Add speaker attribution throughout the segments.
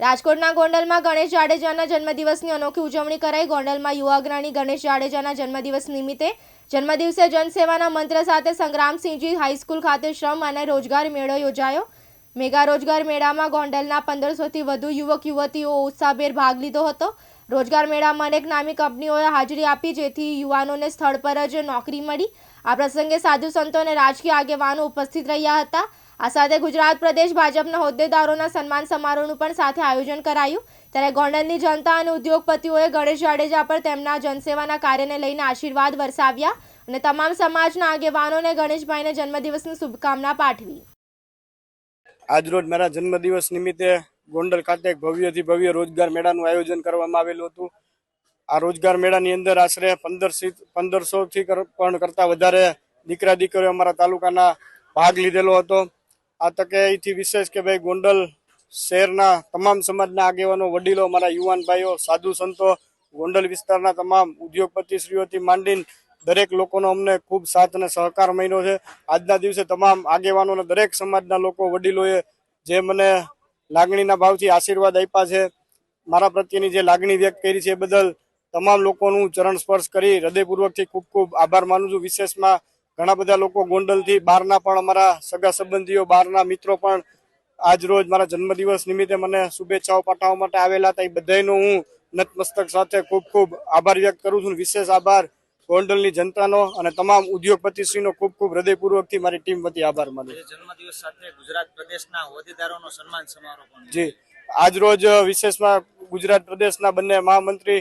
Speaker 1: રાજકોટના ગોંડલમાં ગણેશ જાડેજાના જન્મદિવસની અનોખી ઉજવણી કરાઈ. ગોંડલમાં યુવા અગ્રણી ગણેશ જાડેજાના જન્મદિવસ નિમિત્તે જન્મદિવસે જનસેવાના મંત્ર સાથે સંગ્રામસિંહજી હાઈસ્કૂલ ખાતે શ્રમ અને રોજગાર મેળો યોજાયો. મેગા રોજગાર મેળામાં ગોંડલના પંદરસોથી વધુ યુવક, યુવતીઓ ઉત્સાહભેર ભાગ લીધો હતો. રોજગાર મેળામાં અનેક નામી કંપનીઓએ હાજરી આપી, જેથી યુવાનોને સ્થળ પર જ નોકરી મળી. આ પ્રસંગે સાધુ સંતો અને રાજકીય આગેવાનો ઉપસ્થિત રહ્યા હતા. આ સાથે ગુજરાત પ્રદેશ ભાજપના હોદ્દેદારોના સન્માન સમારોહનું પણ સાથે આયોજન કરાયું. ત્યારે ગોંડલની જનતા અને ઉદ્યોગપતિઓએ ગણેશ જાડેજા પર તેમના જનસેવાના કાર્યને લઈને આશીર્વાદ વરસાવ્યા અને તમામ સમાજના આગેવાનોને ગણેશભાઈને જન્મદિવસની શુભકામના પાઠવી.
Speaker 2: આજરોજ મારા જન્મદિવસ નિમિત્તે ગોંડલ ખાતે ભવ્યથી ભવ્ય રોજગાર મેળાનું આયોજન કરવામાં આવેલું હતું. આ રોજગાર મેળાની અંદર આશરે પંદરસી પંદરસોથી પણ કરતાં વધારે દીકરા દીકરીઓ અમારા તાલુકાના ભાગ લીધેલો હતો. આ તકે અહીંથી વિશેષ કે ભાઈ ગોંડલ શહેરના તમામ સમાજના આગેવાનો, વડીલો, અમારા યુવાન ભાઈઓ, સાધુ સંતો, ગોંડલ વિસ્તારના તમામ ઉદ્યોગપતિશ્રીઓથી માંડીને દરેક લોકોનો અમને ખૂબ સાથ અને સહકાર મળ્યો છે. આજના દિવસે તમામ આગેવાનો અને દરેક સમાજના લોકો, વડીલોએ જે મને લાગણીના ભાવથી આશીર્વાદ આપ્યા છે, મારા પ્રત્યેની જે લાગણી વ્યક્ત કરી છે એ બદલ તમામ લોકોનું ચરણ સ્પર્શ કરી હૃદયપૂર્વકથી ખૂબ ખૂબ આભાર માનું છું. વિશેષમાં ઘણા બધા લોકો ગોંડલથી બહારના પણ અમારા સગા સંબંધીઓ બહારના મિત્રો પણ આજ રોજ મારા જન્મદિવસ નિમિત્તે મને શુભેચ્છાઓ પાઠવવા માટે આવેલા હતા. એ બધાનો હું નતમસ્તક સાથે ખૂબ ખૂબ આભાર વ્યક્ત કરું છું. વિશેષ આભાર ગોંડલની જનતાનો અને તમામ ઉદ્યોગપતિશ્રીનો ખૂબ ખૂબ હૃદયપૂર્વકથી મારી ટીમ વતી આભાર માનું
Speaker 3: જન્મદિવસ સાથે ગુજરાત પ્રદેશના હોદ્દેદારોનો સન્માન સમારોહ
Speaker 2: જી. આજ રોજ વિશેષમાં ગુજરાત પ્રદેશના બંને મહામંત્રી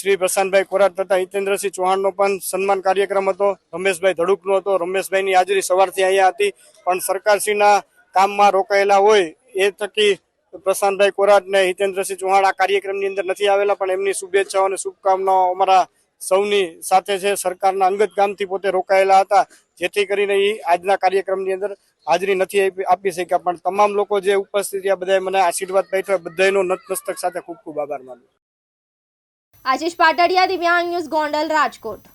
Speaker 2: શ્રી પ્રશાંતભાઈ કોરાટ તથા હિતેન્દ્રસિંહ ચૌહાણનો પણ સન્માન કાર્યક્રમ હતો. રમેશભાઈ ધડુકનો હતો. રમેશભાઈની હાજરી સવારથી અહીંયા હતી. પણ સરકારશ્રીના કામમાં રોકાયેલા હોય એ થકી પ્રશાંતભાઈ કોરાટ ને હિતેન્દ્રસિંહ ચૌહાણ આ કાર્યક્રમની અંદર નથી આવેલા. પણ એમની શુભેચ્છાઓ અને શુભકામનાઓ અમારા સૌની સાથે છે. સરકારના અંગત કામથી પોતે રોકાયેલા હતા. જેથી કરીને એ આજના કાર્યક્રમની અંદર હાજરી નથી આપી- શક્યા. પણ તમામ લોકો જે ઉપસ્થિત રહ્યા બધાએ મને આશીર્વાદ પાઠવ્યા. બધાનો નતમસ્તક સાથે ખૂબ ખૂબ આભાર માનું
Speaker 1: આશીષ પાટડિયા દિવ્યાંગ ન્યૂઝ ગોંડલ રાજકોટ